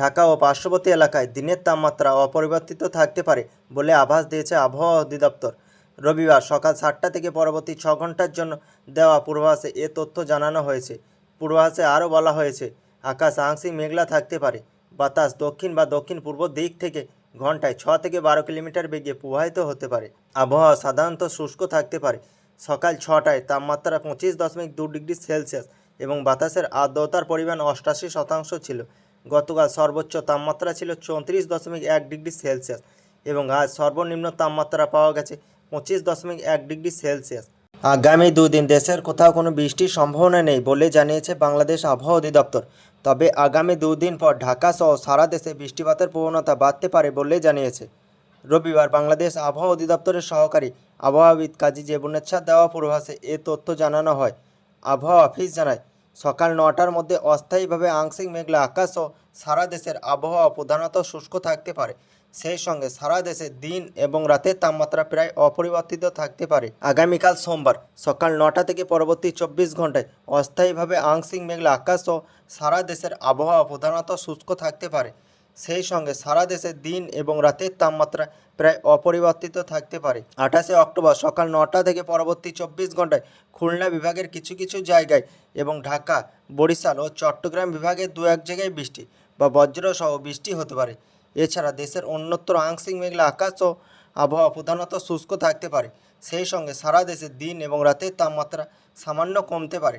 ঢাকা ও পার্শ্ববর্তী এলাকায় দিনের তাপমাত্রা অপরিবর্তিত থাকতে পারে বলে আভাস দিয়েছে আবহাওয়া অধিদপ্তর। রবিবার সকাল সাতটা থেকে পরবর্তী ছ ঘণ্টার জন্য দেওয়া পূর্বাভাসে এ তথ্য জানানো হয়েছে। পূর্বাভাসে আরও বলা হয়েছে, আকাশ আংশিক মেঘলা থাকতে পারে। বাতাস দক্ষিণ বা দক্ষিণ পূর্ব দিক থেকে ঘন্টায় ছ থেকে বারো কিলোমিটার বেগে প্রবাহিত হতে পারে। আবহাওয়া সাধারণত শুষ্ক থাকতে পারে। সকাল ছটায় তাপমাত্রা পঁচিশ দশমিক দু ডিগ্রি সেলসিয়াস এবং বাতাসের আর্দ্রতার পরিমাণ অষ্টাশি শতাংশ ছিল। গতকাল সর্বোচ্চ তাপমাত্রা ছিল চৌত্রিশ দশমিক এক ডিগ্রি সেলসিয়াস এবং আজ সর্বনিম্ন তাপমাত্রা পাওয়া গেছে পঁচিশ দশমিক এক ডিগ্রি সেলসিয়াস। আগামী দুদিন দেশের কোথাও কোনো বৃষ্টির সম্ভাবনা নেই বলে জানিয়েছে বাংলাদেশ আবহাওয়া অধিদপ্তর। তবে আগামী দুদিন পর ঢাকা সহ সারা দেশে বৃষ্টিপাতের প্রবণতা বাড়তে পারে বলে জানিয়েছে। রবিবার বাংলাদেশ আবহাওয়া অধিদপ্তরের সহকারী আবহাওয়াবিদ কাজী জেবুনেচ্ছা দেওয়া পূর্বাভাসে এ তথ্য জানানো হয়। আবহাওয়া অফিস জানায় সকাল নটার মধ্যে অস্থায়ীভাবে আংশিক মেঘলা আকাশ ও সারা দেশের আবহাওয়া প্রধানত শুষ্ক থাকতে পারে। সেই সঙ্গে সারা দেশে দিন এবং রাতের তাপমাত্রা প্রায় অপরিবর্তিত থাকতে পারে। আগামীকাল সোমবার সকাল নটা থেকে পরবর্তী চব্বিশ ঘন্টায় অস্থায়ীভাবে আংশিক মেঘলা আকাশ ও সারা দেশের আবহাওয়া প্রধানত শুষ্ক থাকতে পারে। সেই সঙ্গে সারা দেশে দিন এবং রাতের তাপমাত্রা প্রায় অপরিবর্তিত থাকতে পারে। আঠাশে অক্টোবর সকাল নটা থেকে পরবর্তী চব্বিশ ঘন্টায় খুলনা বিভাগের কিছু কিছু জায়গায় এবং ঢাকা, বরিশাল ও চট্টগ্রাম বিভাগের দু এক জায়গায় বৃষ্টি বা বজ্রসহ বৃষ্টি হতে পারে। এছাড়া দেশের অন্যত্র আংশিক মেঘলা আকাশ ও আবহাওয়া প্রধানত শুষ্ক থাকতে পারে। সেই সঙ্গে সারা দেশে দিন এবং রাতের তাপমাত্রা সামান্য কমতে পারে।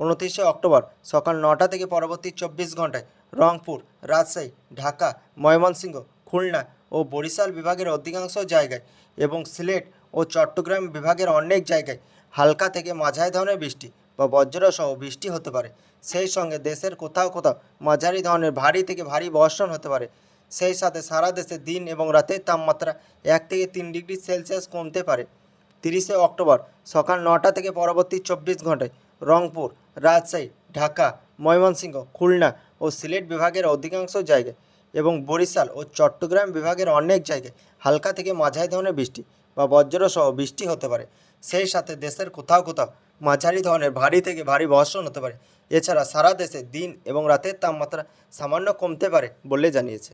উনত্রিশে অক্টোবর সকাল নটা থেকে পরবর্তী চব্বিশ ঘন্টায় রংপুর, রাজশাহী, ঢাকা, ময়মনসিংহ, খুলনা ও বরিশাল বিভাগের অধিকাংশ জায়গায় এবং সিলেট ও চট্টগ্রাম বিভাগের অনেক জায়গায় হালকা থেকে মাঝারি ধরনের বৃষ্টি বা বজ্রসহ বৃষ্টি হতে পারে। সেই সঙ্গে দেশের কোথাও কোথাও মাঝারি ধরনের ভারী থেকে ভারী বর্ষণ হতে পারে। সেই সাথে সারা দেশে দিন এবং রাতের তাপমাত্রা এক থেকে তিন ডিগ্রি সেলসিয়াস কমতে পারে। তিরিশে অক্টোবর সকাল নটা থেকে পরবর্তী চব্বিশ ঘন্টায় রংপুর, রাজশাহী, ঢাকা, ময়মনসিংহ, খুলনা ও সিলেট বিভাগের অধিকাংশ জায়গায় এবং বরিশাল ও চট্টগ্রাম বিভাগের অনেক জায়গায় হালকা থেকে মাঝারি ধরনের বৃষ্টি বা বজ্রসহ বৃষ্টি হতে পারে। সেই সাথে দেশের কোথাও কোথাও মাঝারি ধরনের ভারী থেকে ভারী বর্ষণ হতে পারে। এছাড়া সারা দেশে দিন এবং রাতের তাপমাত্রা সামান্য কমতে পারে বলে জানিয়েছে।